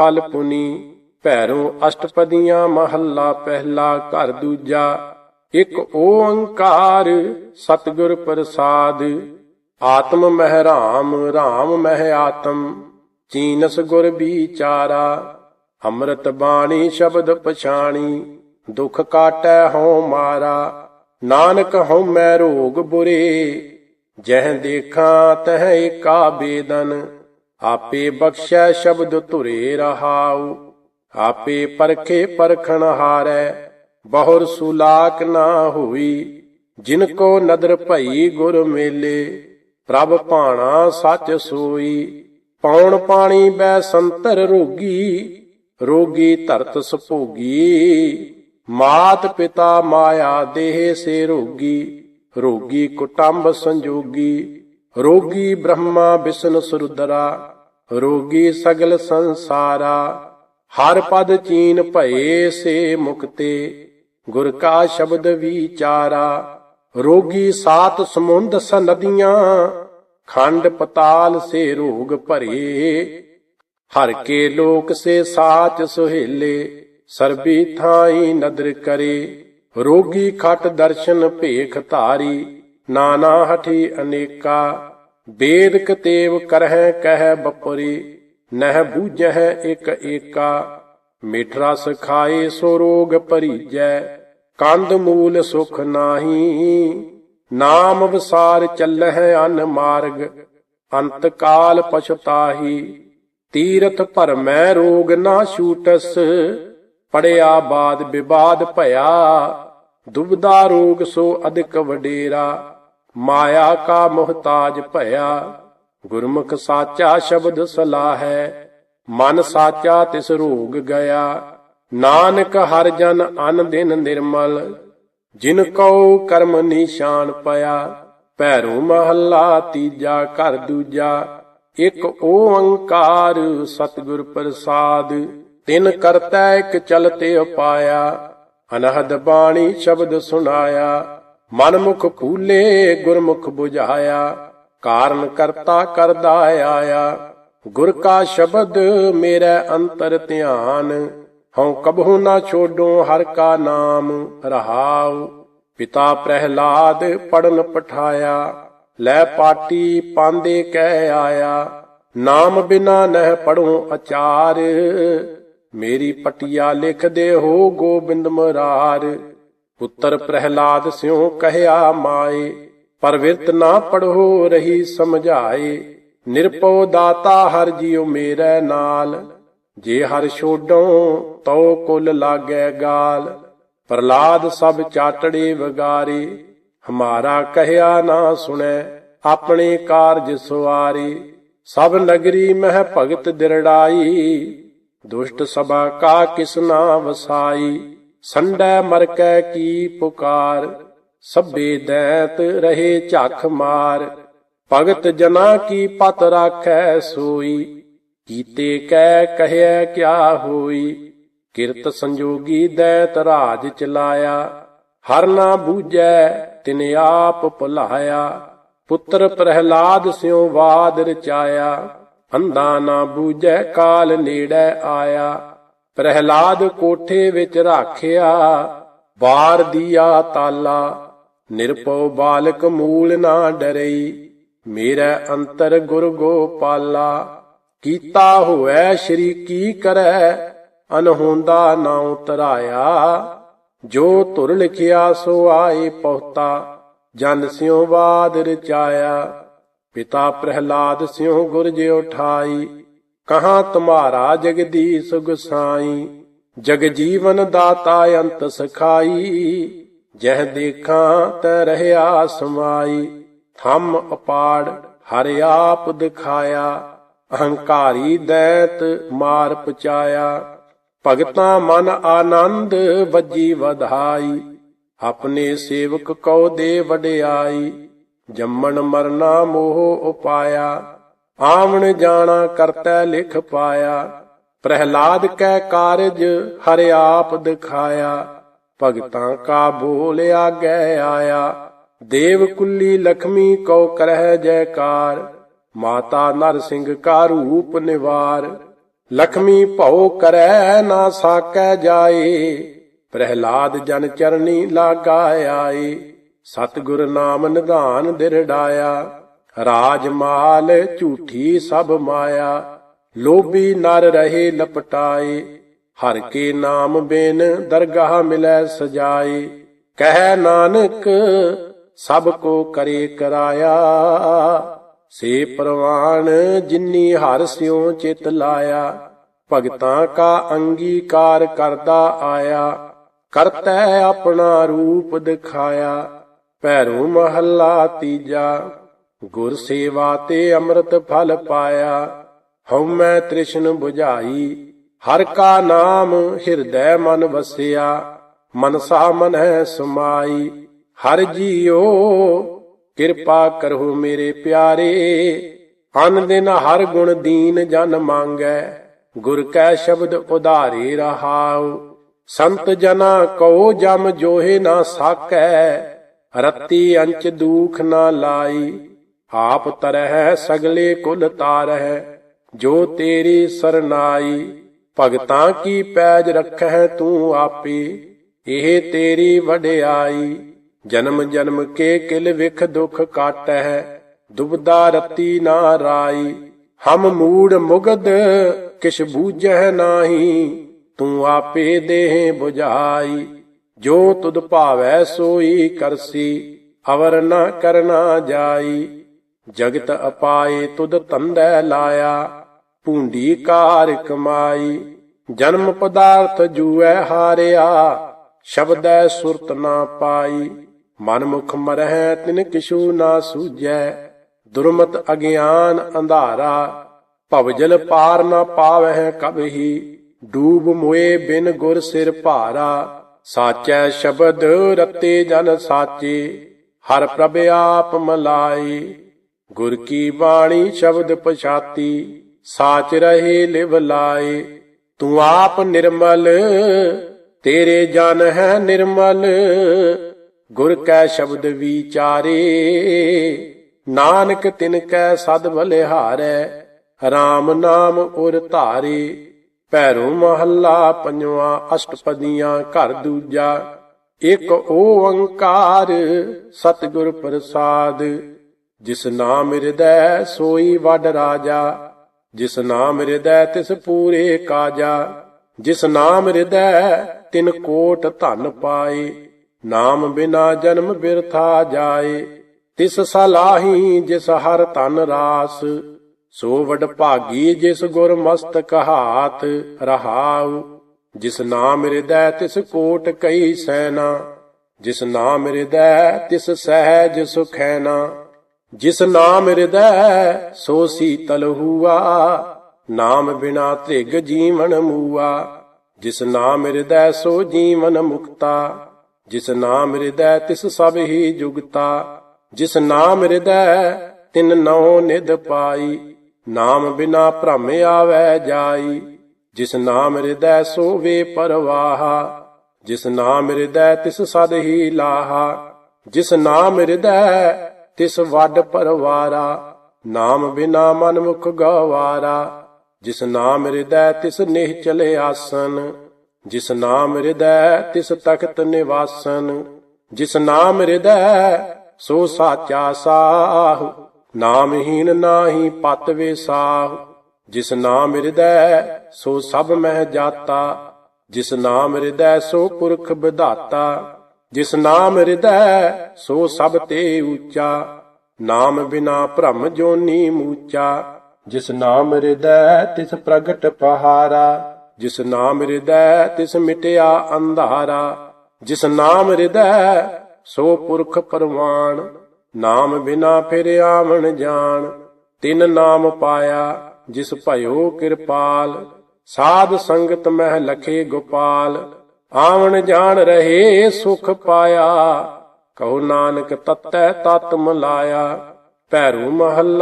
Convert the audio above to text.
ਫਲ ਪੁਨੀ, ਭੈਰੋਂ ਅਸ਼ਟਪਦੀਆਂ ਮਹੱਲਾ ਪਹਿਲਾ, ਘਰ ਦੂਜਾ। ਇੱਕ ਓੰਕਾਰ ਸਤਿਗੁਰ ਪ੍ਰਸਾਦ, ਆਤਮ ਮਹਿ ਰਾਮ ਰਾਮ ਮਹਿ ਆਤਮ। ਚੀਨਸ ਗੁਰ ਵਿਚਾਰਾ, ਅੰਮ੍ਰਿਤ ਬਾਣੀ ਸ਼ਬਦ ਪਛਾਣੀ। ਦੁਖ ਕਾਟੈ ਹਉ ਮਾਰਾ, ਨਾਨਕ ਹਉ ਮੈ ਰੋਗ ਬੁਰੇ। ਜਹ ਦੇਖਾਂ ਤਹ ਏਕਾ ਬੇਦਨ। ਆਪੇ ਬਖਸ਼ੈ ਸ਼ਬਦ ਧੁਰੇ ਰਹਾਉ, ਆਪੇ ਪਰਖੇ ਪਰਖਣ ਹਾਰੈ, ਬਹੁਰ ਸੁਲਾਕ ਨਾ ਹੋਈ, ਜਿਨ ਕੋ ਨਦਰ ਭਈ ਗੁਰ ਮੇਲੇ, ਪ੍ਰਭ ਭਾਣਾ ਸੱਚ ਸੋਈ, ਪੌਣ ਪਾਣੀ ਬੈ ਸੰਤਰ ਰੋਗੀ ਰੋਗੀ ਧਰਤ ਸੁਭੋਗੀ, ਮਾਤ ਪਿਤਾ ਮਾਇਆ ਦੇਹ ਸੇ ਰੋਗੀ ਰੋਗੀ ਕੁਟੰਬ ਸੰਜੋਗੀ, ਰੋਗੀ ਬ੍ਰਹਮਾ ਵਿਸ਼ਨ ਸੁਰਦਰਾ ਰੋਗੀ ਸਗਲ ਸੰਸਾਰਾ, ਹਰ ਪਦ ਚੀਨ ਭਏ ਸੇ ਮੁਕਤੇ, ਗੁਰ ਕਾ ਸ਼ਬਦ ਵਿਚਾਰਾ, ਰੋਗੀ ਸਾਤ ਸਮੁੰਦ ਸਨਦੀਆਂ, ਖੰਡ ਪਤਾਲ ਸੇ ਰੋਗ ਭਰੇ। ਹਰ ਕੇ ਲੋਕ ਸੇ ਸਾਚ ਸੁਹੇਲੇ, ਸਰਬੀ ਥਾਈ ਨਦਰ ਕਰੇ। ਰੋਗੀ ਖਟ ਦਰਸ਼ਨ ਭੇਖ ਧਾਰੀ, ਨਾਨਾ ਹਠੀ ਅਨੇਕਾ ਬੇਦਕ ਤੇਵ ਕਰਹਿ ਕਹਿ ਬਪਰੀ, ਨਹਿ ਬੂਝਹਿ ਇਕ ਏਕਾ, ਮਿਠ ਰਸ ਖਾਏ ਸੋ ਰੋਗ ਭਰੀਜੈ ਕੰਦ ਮੂਲ ਸੁਖ ਨਾਹੀ, ਨਾਮ ਵਿਸਾਰ ਚੱਲਹਿ ਅਨ ਮਾਰਗ, ਅੰਤ ਕਾਲ ਪਛਤਾਹੀ, ਤੀਰਥ ਭਰਮੈ ਰੋਗ ਨਾ ਛੂਟਸ, ਪੜਿਆ ਬਾਦ ਵਿਵਾਦ ਭਇਆ, ਦੁਬਦਾ ਰੋਗ ਸੋ ਅਧਿਕ ਵਡੇਰਾ ਮਾਇਆ ਕਾ ਮੁਹਤਾਜ ਭਇਆ, ਗੁਰਮੁਖ ਸਾਚਾ ਸ਼ਬਦ ਸਲਾਹੈ, ਮਨ ਸਾਚਾ ਤਿਸ ਰੋਗ ਗਿਆ। ਨਾਨਕ ਹਰ ਜਨ ਅਨ ਦਿਨ ਨਿਰਮਲ, ਜਿਨ ਕਉ ਕਰਮ ਨਿਸ਼ਾਨ ਪਿਆ। ਭੈਰੂ ਮਹੱਲਾ ਤੀਜਾ ਘਰ ਦੂਜਾ, ਇੱਕ ਓੰਕਾਰ ਸਤਿਗੁਰ ਪ੍ਰਸਾਦ, ਤਿਨ ਕਰਤਾ ਇੱਕ ਚਲਤੇ ਉਪਾਇਆ। ਅਨਹਦ ਬਾਣੀ ਸ਼ਬਦ ਸੁਣਾਇਆ। ਮਨ ਮੁਖ ਫੂਲੇ ਗੁਰਮੁਖ 부ਝਾਇਆ ਕਾਰਨ ਕਰਤਾ ਕਰਦਾ ਆਇਆ। ਗੁਰ ਕਾ ਸ਼ਬਦ ਮੇਰੇ ਅੰਤਰ ਧਿਆਨ, ਹਉ ਕਬਹੂ ਨਾ ਛੋਡੋ ਹਰ ਕਾ ਨਾਮ ਰਹਾਉ। ਪਿਤਾ ਪ੍ਰਹਿਲਾਦ ਪੜਨ ਪਠਾਇਆ, ਲੈ ਪਾਟੀ ਪਾਂਦੇ ਕਹਿ ਆਇਆ। ਨਾਮ ਬਿਨਾ ਨਹਿ ਪੜੋ ਅਚਾਰ, ਮੇਰੀ ਪਟਿਆ ਲਿਖ ਦੇ ਹੋ ਗੋਬਿੰਦ ਮਰਾਰ। ਪੁੱਤਰ ਪ੍ਰਹਿਲਾਦ ਸਿਉ ਕਹਿਆ ਮਾਏ ਪਰ ਵਿਰਤ ਨਾ ਪੜੋ ਰਹੀ ਸਮਝਾਏ ਨਿਰਪਉ ਦਾਤਾ ਹਰ ਜੀਉ ਮੇਰੇ ਨਾਲ, ਜੇ ਹਰ ਛੋਡੋ ਤਉ ਕੁਲ ਲਾਗੈ ਗਾਲ ਪ੍ਰਲਾਦ ਸਭ ਚਾਟੜੇ ਵਗਾਰੇ, ਹਮਾਰਾ ਕਹਿਆ ਨਾ ਸੁਣੈ, ਆਪਣੇ ਕਾਰਜ ਸੁਆਰੇ ਸਭ ਨਗਰੀ ਮਹਿ ਭਗਤ ਦਿਰੜਾਈ, ਦੁਸ਼ਟ ਸਭਾ ਕਾ ਕਿਸ ਨਾ ਵਸਾਈ। ਸੰਡੈ ਮਰਕੈ ਕੀ ਪੁਕਾਰ, ਸਭੇ ਦੈਤ ਰਹੇ ਝਖ ਮਾਰ। ਭਗਤ ਜਨਾ ਕੀ ਪਤ ਰਾਖੈ ਸੋਈ, ਕੀਤੇ ਕੈ ਕਹਿਆ ਕਿਆ ਹੋਈ। ਕਿਰਤ ਸੰਜੋਗੀ ਦੈਤ ਰਾਜ ਚਲਾਇਆ, ਹਰ ਨਾ ਬੂਝੈ ਤਿਨ ਆਪ ਭੁਲਾਇਆ। ਪੁੱਤਰ ਪ੍ਰਹਿਲਾਦ ਸਿਉ ਬਾਦ ਰਚਾਇਆ, ਅੰਧਾ ਨਾ ਬੂਝੈ ਕਾਲ ਨੇੜੇ ਆਇਆ। ਪ੍ਰਹਿਲਾਦ ਕੋਠੇ ਵਿੱਚ ਰਾਖਿਆ ਬਾਰ ਦੀਆ ਤਾਲਾ। ਨਿਰਪਉ ਬਾਲਕ ਮੂਲ ਨਾ ਡਰਈ, ਮੇਰਾ ਅੰਤਰ ਗੁਰ ਗੋਪਾਲਾ। ਕੀਤਾ ਹੋਐ ਸ਼੍ਰੀ ਕੀ ਕਰੈ ਅਨਹੋਂਦਾ ਨਾਉ ਤਰਾਇਆ ਜੋ ਧੁਰ ਲਿਖਿਆ ਸੋ ਆਏ ਪਹੁਤਾ, ਜਨ ਸਿਉ ਬਾਦ ਰਚਾਇਆ। ਪਿਤਾ ਪ੍ਰਹਿਲਾਦ ਸਿਉ ਗੁਰ ਜੇ ਉਠਾਈ ਕਹਾਂ ਤੁਮਾਰਾ ਜਗਦੀਸ਼ ਗੁਸਾਈ ਜਗ ਜੀਵਨ ਦਾਤਾ ਅੰਤ ਸਖਾਈ। ਜਹ ਦੇਖਾਂ ਤ ਰਹਿਆ ਸਮਾਈ। ਥੰਮ ਅਪਾੜ, ਹਰ ਆਪ ਦਿਖਾਇਆ। ਅਹੰਕਾਰੀ ਦੈਤ ਮਾਰ ਪਚਾਇਆ। ਭਗਤਾ ਮਨ ਆਨੰਦ ਵੱਜੀ ਵਧਾਈ। ਆਪਣੇ ਸੇਵਕ ਕਉ ਦੇ ਵਡਿਆਈ। ਜੰਮਣ ਮਰਨਾ ਮੋਹ ਉਪਾਇਆ। ਆਵਣ ਜਾਣਾ ਕਰਤੈ ਲਿਖ ਪਾਇਆ, ਪ੍ਰਹਿਲਾਦ ਕੈ ਕਾਰਜ ਹਰਿ ਆਪ ਦਿਖਾਇਆ, ਭਗਤਾਂ ਕਾ ਬੋਲ ਆਗੈ ਆਇਆ, ਦੇਵ ਕੁੱਲੀ ਲਖਮੀ ਕਉ ਕਰਹਿ ਜੈਕਾਰ, ਮਾਤਾ ਨਰ ਸਿੰਘ ਕਾ ਰੂਪ ਨਿਵਾਰ, ਲਖਮੀ ਭਉ ਕਰੈ ਨਾ ਸਾਕੈ ਜਾਏ, ਪ੍ਰਹਿਲਾਦ ਜਨ ਚਰਨੀ ਲਾਗਾ ਆਏ, ਸਤਿਗੁਰ ਨਾਮ ਨਿਧਾਨ ਦਿਰੜਾਇਆ ਰਾਜ ਮਾਲ ਝੂਠੀ ਸਭ ਮਾਇਆ, ਲੋਭੀ ਨਰ ਰਹੇ ਲਪਟਾਏ, ਹਰ ਕੇ ਨਾਮ ਬਿਨ ਦਰਗਾਹ ਮਿਲੈ ਸਜਾਏ, ਕਹਿ ਨਾਨਕ ਸਭ ਕੋ ਕਰੇ ਕਰਾਇਆ, ਸੇ ਪ੍ਰਵਾਨ ਜਿਨੀ ਹਰ ਸਿਉ ਚਿਤ ਲਾਇਆ, ਭਗਤਾਂ ਕਾ ਅੰਗੀਕਾਰ ਕਰਦਾ ਆਇਆ, ਕਰਤੈ ਆਪਣਾ ਰੂਪ ਦਿਖਾਇਆ, ਭੈਰੂ ਮਹੱਲਾ ਤੀਜਾ ਗੁਰ ਸੇਵਾ ਤੇ ਅੰਮ੍ਰਿਤ ਫਲ ਪਾਇਆ। ਹਉਮੈ ਤ੍ਰਿਸ਼ਨ 부ਝਾਈ ਹਰ ਕਾ ਨਾਮ ਹਿਰਦੈ ਮਨ ਵਸਿਆ। ਮਨਸਾ ਮਨ ਹੈ ਸਮਾਈ, ਹਰ ਜੀਓ ਕਿਰਪਾ ਕਰੋ ਮੇਰੇ ਪਿਆਰੇ। ਅਨ ਦਿਨ ਹਰ ਗੁਣ ਦੀਨ ਜਨ ਮੰਗੈ, ਗੁਰ ਕੈ ਸ਼ਬਦ ਉਧਾਰੇ ਰਹਾਉ। ਸੰਤ ਜਨਾ ਕਉ ਜਮ ਜੋਹੇ ਨਾ ਸਾਕੈ, ਰੱਤੀ ਅੰਚ ਦੂਖ ਨਾ ਲਾਈ। ਆਪ ਤਰਹਿ ਸਗਲੇ ਕੁਲ ਤਾਰਹਿ, ਜੋ ਤੇਰੀ ਸਰਨਾਈ, ਭਗਤਾਂ ਕੀ ਪੈਜ ਰੱਖੈ ਤੂੰ ਆਪੇ, ਇਹ ਤੇਰੀ ਵਡਿਆਈ, ਜਨਮ ਜਨਮ ਕੇ ਕਿਲ ਵਿਖ ਦੁਖ ਕਾਟੈ ਦੁਬਦਾ ਰਤੀ ਨਾ ਰਾਈ, ਹਮ ਮੂੜ ਮੁਗਦ ਕਿਛ ਬੂਝੈ ਨਾਹੀ, ਤੂੰ ਆਪੇ ਦੇਹ 부ਝਾਈ ਜੋ ਤੁਧ ਭਾਵੈ ਸੋਈ ਕਰਸੀ, ਅਵਰ ਨਾ ਕਰਨਾ ਜਾਈ। ਜਗਤ ਅਪਾਏ ਤੁਧ ਤੰਦੈ ਲਾਇਆ, ਭੂੰਡੀ ਕਾਰ ਕਮਾਈ ਜਨਮ ਪਦਾਰਥ ਜੂਐ ਹਾਰਿਆ, ਸ਼ਬਦੈ ਸੁਰਤ ਨਾ ਪਾਈ ਮਨ ਮੁਖ ਮਰਹਿ ਤਿਨ ਕਿਛੂ ਨਾ ਸੂਝੈ, ਦੁਰਮਤ ਅਗਿਆਨ ਅੰਧਾਰਾ ਭਵਜਲ ਪਾਰ ਨਾ ਪਾਵਹਿ ਕਬਹੀ ਡੂਬ ਮੋਏ ਬਿਨ ਗੁਰ ਸਿਰ ਭਾਰਾ, ਸਾਚੈ ਸ਼ਬਦ ਰਤੇ ਜਨ ਸਾਚੇ, ਹਰ ਪ੍ਰਭ ਆਪ ਮਲਾਈ ਗੁਰ ਕੀ ਬਾਣੀ ਸ਼ਬਦ ਪਛਾਤੀ, ਸਾਚ ਰਹੇ ਲਿਵ ਲਾਏ। ਤੂੰ ਆਪ ਨਿਰਮਲ, ਤੇਰੇ ਜਨ ਹੈ ਨਿਰਮਲ। ਗੁਰ ਕੈ ਸ਼ਬਦ ਵਿਚਾਰੇ, ਨਾਨਕ ਤਿਨ ਕੈ ਸਦ ਬਲਿਹਾਰੈ। RAM ਨਾਮ ਉਰ ਧਾਰੇ, ਭੈਰੋ ਮਹੱਲਾ ਪੰਜਵਾ ਅਸ਼ਟਪਦੀਆਂ ਘਰ ਦੂਜਾ। ਇੱਕ ਓੰਕਾਰ ਸਤਿਗੁਰ ਪ੍ਰਸਾਦ। ਜਿਸ ਨਾਮ ਹਿਰਦੈ ਸੋਈ ਵੱਡ ਰਾਜਾ, ਜਿਸ ਨਾਮ ਹਿਰਦੈ ਤਿਸ ਪੂਰੇ ਕਾਜਾ, ਜਿਸ ਨਾਮ ਹਿਰਦੈ ਤਿਨ ਕੋਟ ਧਨ ਪਾਏ, ਨਾਮ ਬਿਨਾ ਜਨਮ ਬਿਰਥਾ ਜਾਏ, ਤਿਸ ਸਲਾਹੀ ਜਿਸ ਹਰ ਧਨ ਰਾਸ, ਸੋ ਵਡ ਭਾਗੀ ਜਿਸ ਗੁਰ ਮਸਤਕ ਹਾਥ ਰਹਾਉ, ਜਿਸ ਨਾਮ ਹਿਰਦੈ ਤਿਸ ਕੋਟ ਕਈ ਸੈਨਾ, ਜਿਸ ਨਾਮ ਹਿਰਦੈ ਤਿਸ ਸਹਿਜ ਸੁਖੈਨਾ ਜਿਸ ਨਾਮ ਹਿਰਦੈ, ਸੋ ਸੀਤਲ ਹੂਆ। ਨਾਮ ਬਿਨਾ ਤ੍ਰਿਗ ਜੀਵਨ ਮੂਆ। ਜਿਸ ਨਾਮ ਹਿਰਦੈ, ਸੋ ਜੀਵਨ ਮੁਕਤਾ। ਜਿਸ ਨਾਮ ਹਿਰਦੈ, ਤਿਸ ਸਭ ਹੀ ਜੁਗਤਾ। ਜਿਸ ਨਾਮ ਹਿਰਦੈ, ਤਿਨ ਨਉ ਨਿਦ ਪਾਈ। ਨਾਮ ਬਿਨਾ ਭ੍ਰਮ ਆਵੈ ਜਾਈ। ਜਿਸ ਨਾਮ ਹਿਰਦੈ, ਸੋ ਵੇ ਪਰਵਾਹਾ। ਜਿਸ ਨਾਮ ਹਿਰਦੈ, ਤਿਸ ਸਦ ਹੀ ਲਾਹਾ। ਜਿਸ ਨਾਮ ਹਿਰਦੈ ਤਿਸ ਵੱਡ ਪਰਵਾਰਾ, ਨਾਮ ਬਿਨਾ ਮਨ ਮੁਖ ਗਵਾਰਾ। ਜਿਸ ਨਾਮ ਹਿਰਦੈ ਤਿਸ ਨਿਹ ਚਲੇ ਆਸਨ, ਜਿਸ ਨਾਮ ਹਿਰਦੈ ਤਿਸ ਤਖਤ ਨਿਵਾਸਨ। ਜਿਸ ਨਾਮ ਹਿਰਦੈ ਸੋ ਸਾਚਾ ਸਾਹ, ਨਾਮਹੀਨ ਨਾਹੀ ਪਤ ਸਾਹ ਜਿਸ ਨਾਮ ਹਿਰਦੈ ਸੋ ਸਭ ਮਹਿ ਜਾਤਾ, ਜਿਸ ਨਾਮ ਹਿਰਦੈ ਸੋ ਪੁਰਖ ਵਿਧਾਤਾ। ਜਿਸ ਨਾਮ ਹਿਰਦੈ, ਸੋ ਸਭ ਤੇ ਉੱਚਾ। ਨਾਮ ਬਿਨਾ ਭ੍ਰਮ ਜੋਨੀ ਮੂਚਾ। ਜਿਸ ਨਾਮ ਹਿਰਦੈ, ਤਿਸ ਪ੍ਰਗਟ ਪਹਾਰਾ। ਜਿਸ ਨਾਮ ਹਿਰਦੈ, ਤਿਸ ਮਿਟਿਆ ਅੰਧਾਰਾ। ਜਿਸ ਨਾਮ ਹਿਰਦੈ, ਸੋ ਪੁਰਖ ਪਰਵਾਨ। ਨਾਮ ਬਿਨਾ ਫਿਰ ਆਵਣ ਜਾਣ। ਤਿਨ ਨਾਮ ਪਾਇਆ, ਜਿਸ ਭਇਓ ਕਿਰਪਾਲ। ਸਾਧ ਸੰਗਤ ਮਹਿ ਲਖੇ ਗੋਪਾਲ। ਆਵਣ ਜਾਣ ਰਹੇ ਸੁਖ ਪਾਇਆ। ਕਹੋ ਨਾਨਕ ਤਤੈ ਤਤ ਮਲਾਇਆ ਭੈਰੂ ਮਹੱਲਾ